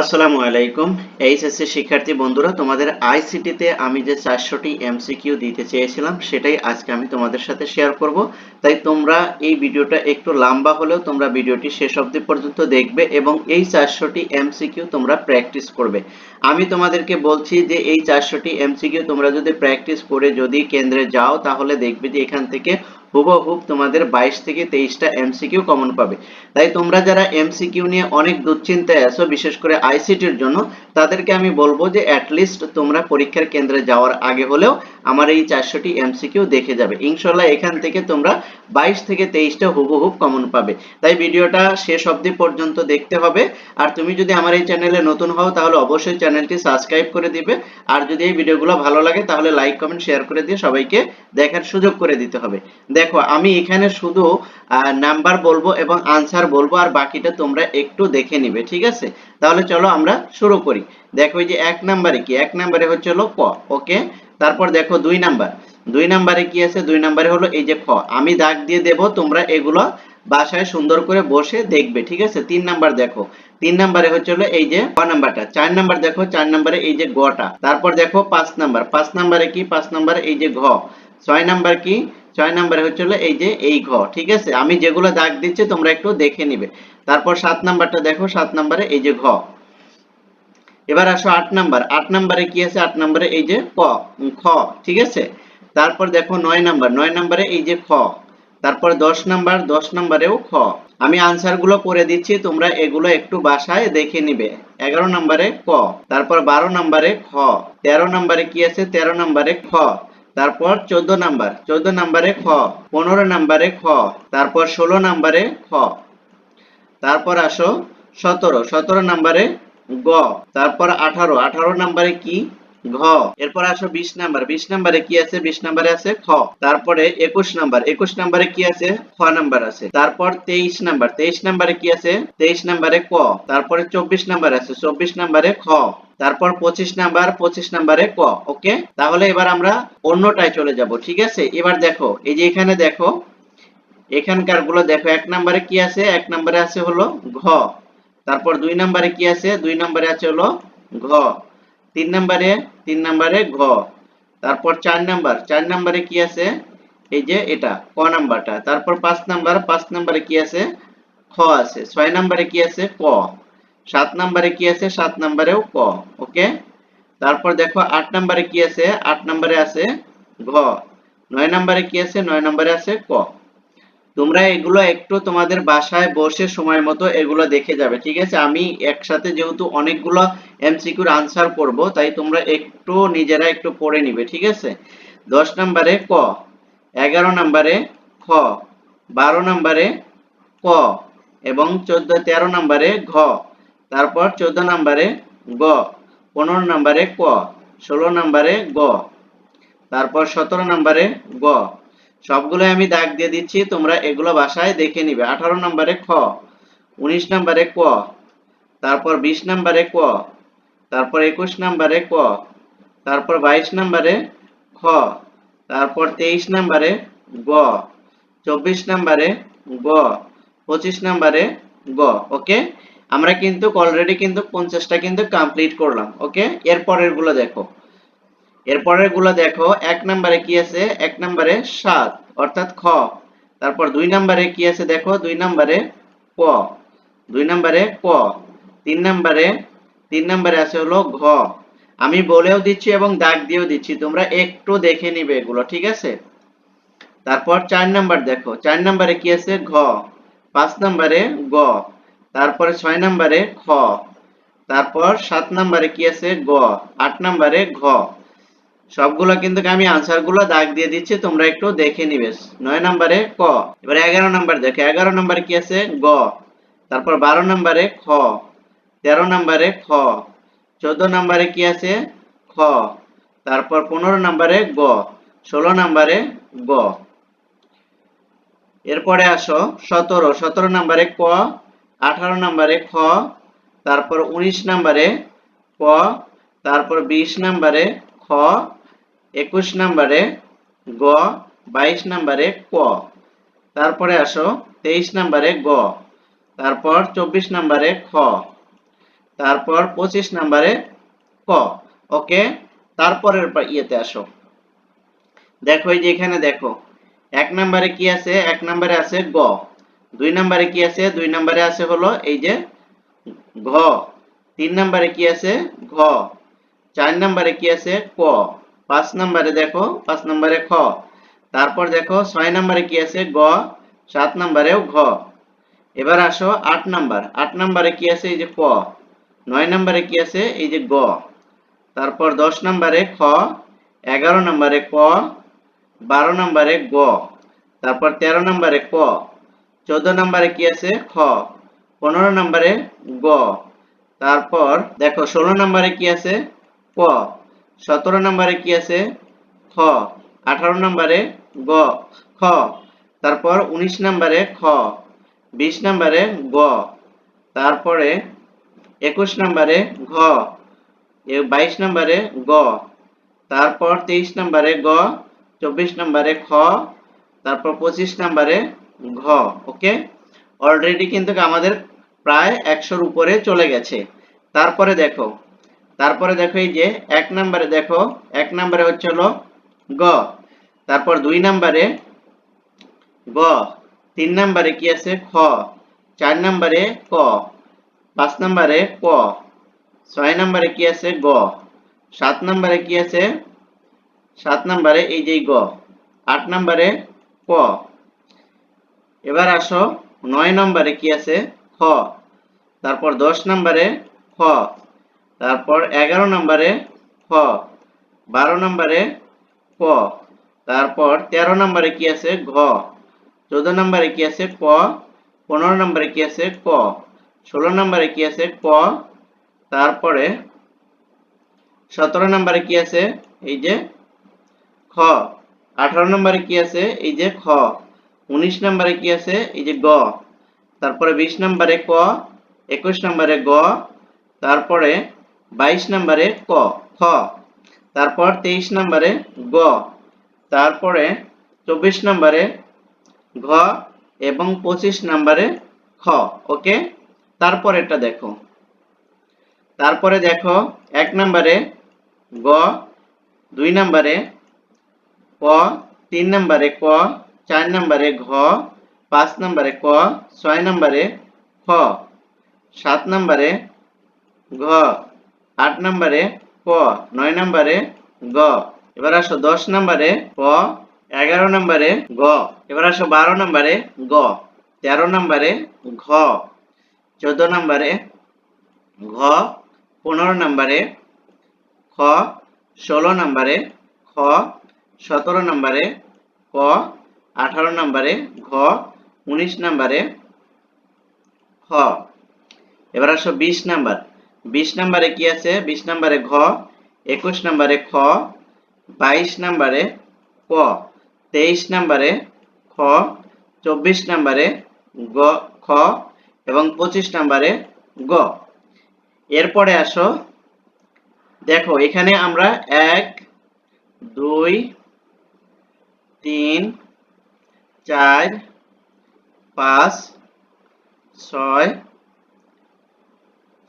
আসসালামু আলাইকুম। এইচএসসি শিক্ষার্থী বন্ধুরা, তোমাদের আইসিটিতে আমি যে চারশোটি এমসিকিউ দিতে চেয়েছিলাম, সেটাই আজকে আমি তোমাদের সাথে শেয়ার করব। তাই তোমরা এই ভিডিওটা একটু লম্বা হলেও তোমরা ভিডিওটি শেষ অবধি পর্যন্ত দেখবে এবং এই চারশোটি এমসিকিউ তোমরা প্র্যাকটিস করবে। আমি তোমাদেরকে বলছি যে এই চারশোটি এমসিকিউ তোমরা যদি প্র্যাকটিস করে যদি কেন্দ্রে যাও, তাহলে দেখবে যে এখান থেকে হুবহুব তোমাদের বাইশ থেকে তেইশটা এমসিকিউ কমন পাবে। তাই তোমরা যারা এমসিকিউ নিয়ে অনেক দুশ্চিন্তায় আছো, বিশেষ করে আইসিটির জন্য, তাদেরকে আমি বলব যে অ্যাটলিস্ট তোমরা পরীক্ষার কেন্দ্রে যাওয়ার আগে হলেও আমার এই চারশোটি এমসিকিউ দেখে যাবে। ইনশাল্লাহ এখান থেকে তোমরা বাইশ থেকে তেইশটা হুবহুব কমন পাবে। তাই ভিডিওটা শেষ অবধি পর্যন্ত দেখতে হবে। আর তুমি যদি আমার এই চ্যানেলে নতুন হও, তাহলে অবশ্যই চ্যানেলটি সাবস্ক্রাইব করে দিবে। আর যদি এই ভিডিওগুলো ভালো লাগে, তাহলে লাইক কমেন্ট শেয়ার করে দিয়ে সবাইকে দেখার সুযোগ করে দিতে হবে। দেখো, আমি এখানে শুধু নাম্বার বলব এবং আনসার বলব, আর বাকিটা তোমরা একটু দেখে নিবে, ঠিক আছে? তাহলে চলো আমরা শুরু করি। দেখো যে এক নাম্বারে কি? এক নাম্বারে হচ্ছে হলো ক, ওকে? তারপর দেখো, দুই নাম্বার দুই নাম্বারে কি আছে? দুই নাম্বারে হলো এই যে খ। আমি দাগ দিয়ে দেব, তোমরা এগুলো বাসায় সুন্দর করে বসে দেখবে, ঠিক আছে? তিন নাম্বার দেখো। তিন নাম্বারে হচ্ছে হলো এই যে ক নাম্বারটা। চার নাম্বার দেখো, চার নাম্বারে এই যে গটা। তারপর দেখো, পাঁচ নাম্বার পাঁচ নাম্বারে কি? পাঁচ নাম্বারে এই যে ঘ। ছয় নাম্বার কি? ছয় নাম্বারে হচ্ছে হলো এই যে এই ঘ, ঠিক আছে? আমি যেগুলো দাগ দিচ্ছি, তোমরা একটু দেখে নিবে। তারপর সাত নাম্বারটা দেখো, সাত নাম্বারে এই যে ঘ। এবার আসো আট নাম্বার। আট নাম্বারে কি আছে? আট নাম্বারে এই যে ক, খ, ঠিক আছে? তারপর দেখো নয় নাম্বার। নয় নাম্বারে এই যে খ। তারপর দশ নাম্বার। দশ নাম্বারেও খ। আমি আনসারগুলো করে দিচ্ছি, তোমরা এগুলো একটু বাসায় দেখে নিবে। এগারো নাম্বারে ক। তারপর বারো নাম্বারে খ। তেরো নাম্বারে কি আছে? তেরো নাম্বারে খ। তারপর চোদ্দ নাম্বার, চোদ্দ নাম্বারে খ, পনেরো নাম্বারে খ, তারপর ষোলো নাম্বারে খ। তারপর আসো সতেরো সতেরো নাম্বারে গ, তারপর আঠারো আঠারো নাম্বারে কি? ঘ। এরপর আসো বিশ নাম্বার। বিশ নাম্বারে কি আছে? বিশ নাম্বারে আছে খ। তারপরে একুশ নাম্বার। একুশ নাম্বারে কি আছে? খ নাম্বার আছে। তারপর তেইশ নাম্বার। তেইশ নাম্বারে কি আছে? তেইশ নাম্বারে ক। তারপরে চব্বিশ নাম্বার আছে। চব্বিশ নাম্বারে খ। তারপর পঁচিশ নাম্বার। পঁচিশ নাম্বারে ক। ওকে? তাহলে এবার আমরা অন্যটায় চলে যাব, ঠিক আছে? এবার দেখো, এই যে এখানে দেখো, এখানকারগুলো দেখো, এক নম্বরে কি আছে? এক নম্বরে আছে হলো ঘ। তারপর দুই নম্বরে কি আছে? দুই নম্বরে আছে হলো ঘ। তিন নম্বরে তিন নম্বরে ঘ। তারপর চার নাম্বার, চার নম্বরে কি আছে? এই যে এটা, ক নাম্বারটা। তারপর পাঁচ নাম্বার, পাঁচ নম্বরে কি আছে? খ আছে। ছয় নম্বরে কি আছে? ক। সাত নম্বরে কি আছে? সাত নম্বরেও ক। ওকে? তারপর দেখো, আট নম্বরে কি আছে? আট নম্বরে আছে ঘ। নয় নম্বরে কি আছে? নয় নম্বরে আছে ক। তোমরা এগুলো একটু তোমাদের বাসায় বসে সময় মতো এগুলো দেখে যাবে, ঠিক আছে? আমি একসাথে যেহেতু অনেকগুলো এমসিকিউর আনসার করব, তাই তোমরা একটু নিজেরা একটু পড়ে নিবে, ঠিক আছে? দশ নম্বরে ক, এগারো নম্বরে খ, বারো নম্বরে ক, এবং চোদ্দ, তেরো নম্বরে ঘ, তারপর চোদ্দ নম্বরে গ, পনেরো নম্বরে ক, ষোলো নম্বরে গ, তারপর সতেরো নম্বরে গ। সবগুলো আমি দাগ দিয়ে দিচ্ছি, তোমরা এগুলো বাসায় দেখে নিবে। আঠারো নম্বরে খ উনিশ নম্বরে ক, তারপর বিশ নম্বরে ক, তারপর একুশ নম্বরে ক, তারপর বাইশ নম্বরে খ, তারপর তেইশ নম্বরে গ, চব্বিশ নম্বরে গ, পঁচিশ নম্বরে গ, ওকে? আমরা কিন্তু অলরেডি কিন্তু পঞ্চাশটা কিন্তু কমপ্লিট করলাম, ওকে? এরপরেরগুলো দেখো। এরপরেরগুলো দেখো, এক নম্বরে কি আছে? এক নম্বরে সাত, অর্থাৎ খ। তারপর দুই নম্বরে কি আছে দেখো? দুই নম্বরে ক দুই নম্বরে ক তিন নম্বরে তিন নম্বরে আছে হলো ঘ। আমি বলেও দিচ্ছি এবং দাগ দিয়েও দিচ্ছি, তোমরা একটু দেখে নিবে এগুলো, ঠিক আছে? তারপর চার নাম্বার দেখো, চার নাম্বারে কি আছে? ঘ। পাঁচ নাম্বারে গ। তারপরে ছয় নাম্বারে খ। তারপর সাত নাম্বারে কি আছে? গ। আট নাম্বারে ঘ। সবগুলো কিন্তু আমি আনসারগুলো দাগ দিয়ে দিচ্ছি, তোমরা একটু দেখে নিবে। নয় নম্বরে ক। এবার এগারো নম্বর দেখো, এগারো নম্বরে কি আছে? গ। তারপর বারো নম্বরে খ। তেরো নম্বরে খ। চোদ্দ নম্বরে কি আছে? খ। তারপর পনেরো নম্বরে গ। ষোলো নম্বরে গ। এরপরে আসো, সতেরো। সতেরো নম্বরে ক। আঠারো নম্বরে খ। তারপর উনিশ নম্বরে ক। তারপর বিশ নম্বরে খ। একুশ নম্বরে গ, বাইশ নম্বরে ক। তারপরে আসো, তেইশ নম্বরে গ। তারপর চব্বিশ নম্বরে খ। তারপর পঁচিশ নাম্বারে ক। ওকে? তারপরের ইয়েতে আসো। দেখো, এই যে এখানে দেখো, এক নম্বরে কি আছে? এক নম্বরে আছে গ। দুই নম্বরে কি আছে? দুই নম্বরে আছে হলো এই যে ঘ। তিন নম্বরে কি আছে? ঘ। চার নম্বরে কি আছে? ক। পাঁচ নম্বরে দেখো, পাঁচ নম্বরে খ। তারপর দেখো, ছয় নম্বরে কি আছে? গ, সাত নম্বরেও ঘ। এবার আসো আট নাম্বার। আট নম্বরে কি আছে? এই যে ক। নয় নম্বরে কি আছে? এই যে গ। তারপর দশ নম্বরে খ, এগারো নম্বরে ক, বারো নম্বরে গ। তারপর তেরো নম্বরে ক। চোদ্দ নম্বরে কি আছে? খ। পনেরো নম্বরে গ। তারপর দেখো, ষোলো নম্বরে কি আছে? ক। সতেরো নম্বরে কি আছে? খ। আঠারো নম্বরে গ। খ। তারপর উনিশ নম্বরে খ। বিশ নম্বরে গ। তারপরে একুশ নম্বরে ঘ। বাইশ নম্বরে গ। তারপর তেইশ নম্বরে গ। চব্বিশ নম্বরে খ। তারপর পঁচিশ নম্বরে ঘ। ওকে? অলরেডি কিন্তু আমাদের প্রায় একশোর উপরে চলে গেছে। তারপরে দেখো। তারপরে দেখো এই যে এক নম্বরে দেখো, এক নম্বরে হচ্ছে হলো গ। তারপর দুই নম্বরে গ। তিন নম্বরে কি আছে? খ। চার নম্বরে ক। পাঁচ নম্বরে ক। ছয় নম্বরে কি আছে? গ। সাত নম্বরে কি আছে? সাত নম্বরে এই যে গ। আট নম্বরে ক। এবার আসো, নয় নম্বরে কি আছে? খ। তারপর দশ নম্বরে খ। তারপর এগারো নম্বরে খ, বারো নম্বরে ক, তারপর তেরো নম্বরে কি আছে? ঘ, চোদ্দ নম্বরে কি আছে? ক পনেরো নম্বরে কি আছে? ক, ষোলো নম্বরে কি আছে? ক, তারপরে সতেরো নম্বরে কি আছে? এই যে খ, আঠারো নম্বরে কি আছে? এই যে খ, উনিশ নম্বরে কি আছে? এই যে গ, তারপরে বিশ নম্বরে ক, একুশ নম্বরে গ, তারপরে বাইশ নম্বরে ক, খ। তারপর তেইশ নম্বরে গ। তারপরে চব্বিশ নম্বরে ঘ এবং পঁচিশ নম্বরে খ, ওকে? তারপরেরটা দেখো। তারপরে দেখো, এক নম্বরে গ, দুই নম্বরে ক তিন নম্বরে ক, চার নম্বরে ঘ, পাঁচ নম্বরে ক, ছয় নম্বরে খ, সাত নম্বরে ঘ। আট নম্বরে ক নয় নম্বরে গ, এবার আসো দশ নম্বরে ক এগারো নম্বরে গ, এবার আসো বারো নম্বরে গ, তেরো নম্বরে ঘ, চোদ্দ নম্বরে ঘ, পনেরো নম্বরে খ, ষোলো নম্বরে খ, সতেরো নম্বরে ক, আঠারো নম্বরে ঘ, উনিশ নম্বরে খ। এবার আসো বিশ নাম্বার। বিশ নাম্বারে কি আছে? বিশ নাম্বারে ঘ, একুশ নাম্বারে খ, বাইশ নাম্বারে ক, তেইশ নাম্বারে খ, চব্বিশ নাম্বারে গ, খ এবং পঁচিশ নাম্বারে গ। এরপরে আসো। দেখো, এখানে আমরা এক, দুই, তিন, চার, পাঁচ, ছয়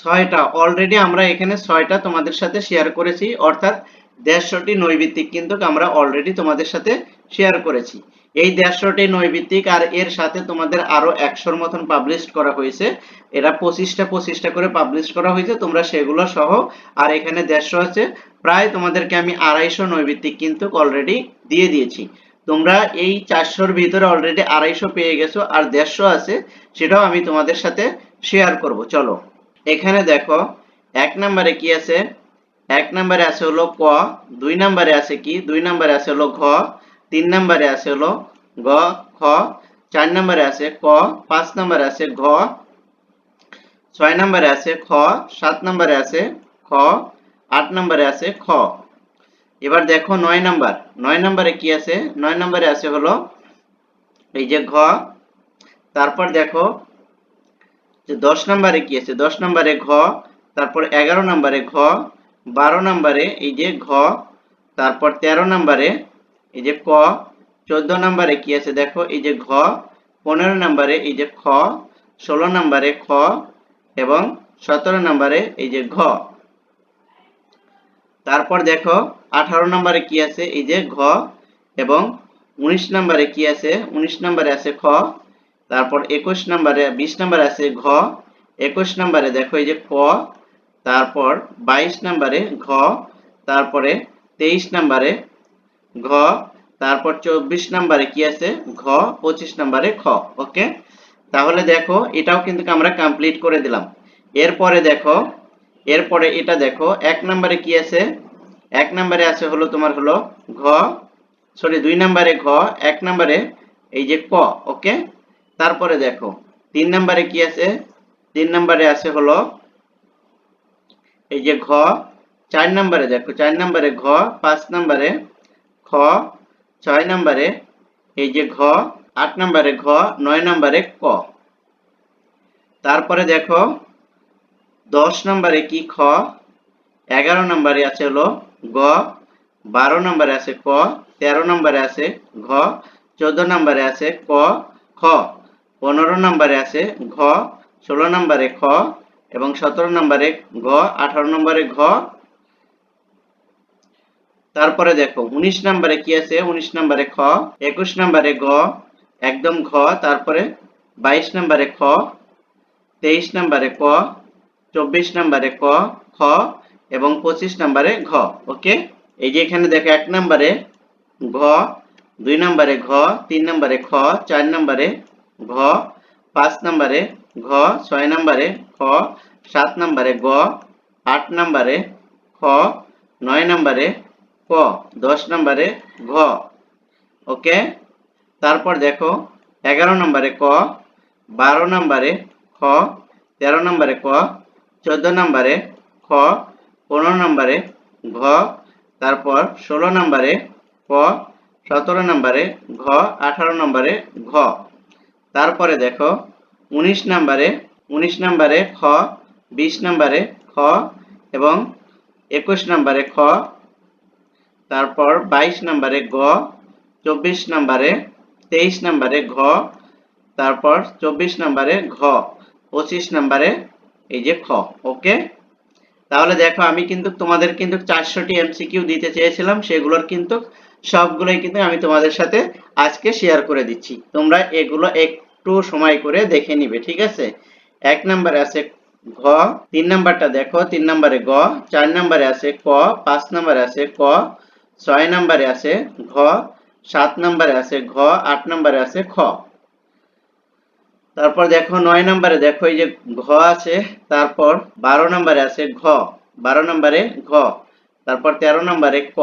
ছয়টা। অলরেডি আমরা এখানে ছয়টা তোমাদের সাথে শেয়ার করেছি, অর্থাৎ দেড়শোটি নৈবিত্তিক কিন্তু আমরা অলরেডি তোমাদের সাথে শেয়ার করেছি। এই দেড়শোটি নৈবিত্তিক আর এর সাথে তোমাদের আরও একশোর মতন পাবলিশ করা হয়েছে। এরা পঁচিশটা পঁচিশটা করে পাবলিশ করা হয়েছে, তোমরা সেগুলো সহ। আর এখানে দেড়শো আছে, প্রায় তোমাদেরকে আমি আড়াইশো নৈবিত্তিক কিন্তু অলরেডি দিয়ে দিয়েছি। তোমরা এই চারশোর ভিতরে অলরেডি আড়াইশো পেয়ে গেছো, আর দেড়শো আছে, সেটাও আমি তোমাদের সাথে শেয়ার করব। চলো। এখানে দেখো এক নম্বরে কি আছে এক নম্বরে আছে হলো ক দুই নম্বরে আছে কি দুই নম্বরে আছে হলো ঘ তিন নম্বরে আছে হলো গ খ চার নম্বরে আছে ক পাঁচ নম্বরে আছে ঘ ছয় নম্বরে আছে খ সাত নম্বরে আছে খ আট নম্বরে আছে খ এবার দেখো নয় নাম্বার নয় নম্বরে কি আছে নয় নম্বরে আছে হলো এই যে ঘ তারপর দেখো যে দশ নম্বরে কি আছে? দশ নম্বরে ঘ, তারপর এগারো নম্বরে ঘ, বারো নম্বরে এই যে ঘ, তারপর তেরো নম্বরে এই যে ক, চোদ্দ নম্বরে কি আছে দেখো? এই যে ঘ, পনেরো নম্বরে এই যে খ, ষোলো নম্বরে খ এবং সতেরো নম্বরে এই যে ঘ। তারপর দেখো, আঠারো নম্বরে কি আছে? এই যে ঘ এবং উনিশ নম্বরে কি আছে? উনিশ নম্বরে আছে খ তারপর একুশ নম্বরে, বিশ নম্বরে আছে ঘ, একুশ নম্বরে দেখো এই যে ক তারপর বাইশ নম্বরে ঘ, তারপরে তেইশ নম্বরে ঘ, তারপর চব্বিশ নম্বরে কি আছে? ঘ, পঁচিশ নম্বরে খ, ওকে? তাহলে দেখো, এটাও কিন্তু আমরা কমপ্লিট করে দিলাম। এরপরে দেখো, এরপরে এটা দেখো, এক নম্বরে কি আছে? এক নম্বরে আছে হলো তোমার হলো ঘ, সরি দুই নম্বরে ঘ, এক নম্বরে এই যে ক, ওকে? তারপরে দেখো, তিন নম্বরে কি আছে? তিন নম্বরে আছে হলো, এই যে ঘ, চার নম্বরে দেখো, চার নম্বরে ঘ, পাঁচ নম্বরে খ, ছয় নম্বরে এই যে ঘ, আট নম্বরে ঘ, নয় নম্বরে ক। তারপরে দেখো, দশ নম্বরে কি খ, এগারো নম্বরে আছে হলো গ, বারো নম্বরে আছে ক, তেরো নম্বরে আছে ঘ, চোদ্দ নম্বরে আছে ক, খ। পনেরো নম্বরে আছে ঘ, ষোলো নম্বরে খ এবং সতেরো নম্বরে ঘ আঠারো নম্বরে ঘ। তারপরে দেখো, উনিশ নম্বরে কি আছে? উনিশ নম্বরে খ, একুশ নম্বরে ঘ একদম ঘ, তারপরে বাইশ নম্বরে খ, তেইশ নম্বরে ক, চব্বিশ নম্বরে ক, খ এবং পঁচিশ নম্বরে ঘ, ওকে? এই যে এখানে দেখো, এক নম্বরে ঘ, দুই নম্বরে ঘ, তিন নম্বরে খ, চার নম্বরে ঘ, পাঁচ নম্বরে ঘ, ছয় নম্বরে খ, সাত নম্বরে গ, আট নম্বরে খ, নয় নম্বরে ক, দশ নম্বরে ঘ। ওকে? তারপর দেখো, এগারো নম্বরে ক, বারো নম্বরে খ, তেরো নম্বরে ক, চোদ্দ নম্বরে খ, পনেরো নম্বরে ঘ, তারপর ষোলো নম্বরে ক, সতেরো নম্বরে ঘ, আঠারো নম্বরে ঘ। তারপরে দেখো, উনিশ নম্বরে উনিশ নম্বরে খ, বিশ নম্বরে খ এবং একুশ নম্বরে খ, তারপর বাইশ নম্বরে গ, চব্বিশ নম্বরে তেইশ নাম্বারে ঘ, তারপর চব্বিশ নাম্বারে ঘ, পঁচিশ নাম্বারে এই যে খ, ওকে? তাহলে দেখো, আমি কিন্তু তোমাদের কিন্তু চারশোটি এমসিকিউ দিতে চেয়েছিলাম, সেগুলোর কিন্তু সবগুলোই কিন্তু আমি তোমাদের সাথে আজকে শেয়ার করে দিচ্ছি। তোমরা এগুলো একটু সময় করে দেখে নিবে, ঠিক আছে? এক নম্বরে আছে ঘ, তিন নাম্বারটা দেখো, তিন নম্বরে গ, চার নম্বরে আছে ক, পাঁচ নম্বরে আছে ক, ছয় নম্বরে আছে ঘ, সাত নম্বরে আছে ঘ, আট নম্বরে আছে খ। তারপর দেখো নয় নম্বরে দেখো, এই যে ঘ আছে, তারপর বারো নম্বরে আছে ঘ, বারো নম্বরে ঘ, তারপর তেরো নম্বরে ক।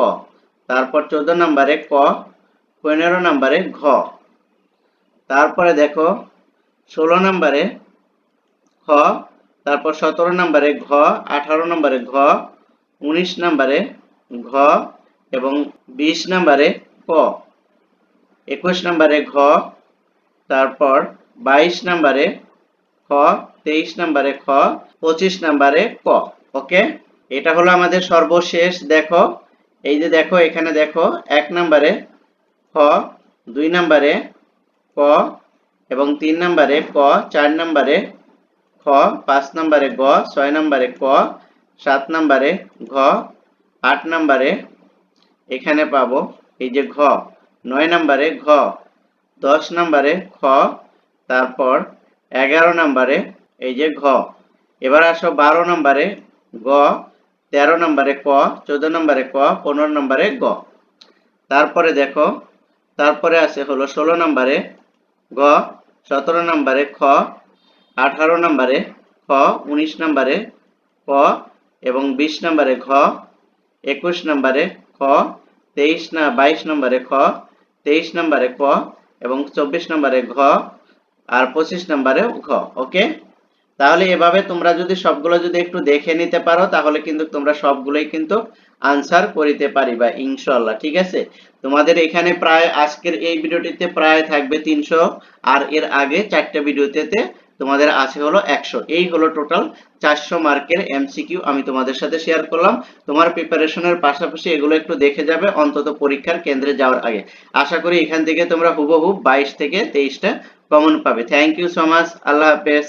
তারপর চোদ্দ নম্বরে ক, পনেরো নম্বরে ঘ। তারপরে দেখো, ষোলো নম্বরে খ, তারপর সতেরো নম্বরে ঘ, আঠারো নম্বরে ঘ, উনিশ নম্বরে ঘ এবং বিশ নম্বরে ক। একুশ নম্বরে ঘ, তারপর বাইশ নম্বরে খ, তেইশ নম্বরে খ, পঁচিশ নম্বরে ক। ওকে? এটা হলো আমাদের সর্বশেষ, দেখো। এই যে দেখো, এখানে দেখো, এক নম্বরে খ, দুই নম্বরে ক এবং তিন নম্বরে ক, চার নম্বরে খ, পাঁচ নম্বরে গ, ছয় নম্বরে ক, সাত নম্বরে ঘ, আট নম্বরে এখানে পাবো এই যে ঘ, নয় নম্বরে ঘ, দশ নম্বরে খ, তারপর এগারো নম্বরে এই যে ঘ। এবার আসো বারো নম্বরে গ তেরো নম্বরে ক, চোদ্দ নম্বরে ক, পনেরো নম্বরে গ। তারপরে দেখো, তারপরে আছে হলো ষোলো নম্বরে গ, সতেরো নম্বরে খ, আঠারো নম্বরে খ, উনিশ নম্বরে ক এবং বিশ নম্বরে ঘ, একুশ নম্বরে খ, তেইশ না বাইশ নম্বরে খ, তেইশ নম্বরে ক এবং চব্বিশ নম্বরে ঘ আর পঁচিশ নম্বরে ঘ, ওকে? তাহলে এভাবে তোমরা যদি সবগুলো যদি একটু দেখে নিতে পারো, তাহলে কিন্তু তোমরা সবগুলোই কিন্তু আনসার করিতে পারিবা ইনশাল্লাহ ঠিক আছে? তোমাদের এখানে প্রায়, আজকের এই ভিডিওটিতে প্রায় থাকবে তিনশো, আর এর আগে চারটে ভিডিওতে তোমাদের আছে হলো একশো। এই হলো টোটাল চারশো মার্কের এমসিকিউ আমি তোমাদের সাথে শেয়ার করলাম। তোমার প্রিপারেশনের পাশাপাশি এগুলো একটু দেখে যাবে অন্তত পরীক্ষার কেন্দ্রে যাওয়ার আগে। আশা করি এখান থেকে তোমরা হুবহু বাইশ থেকে তেইশটা কমন পাবে। থ্যাংক ইউ সো মাচ আল্লাহ হাফেজ।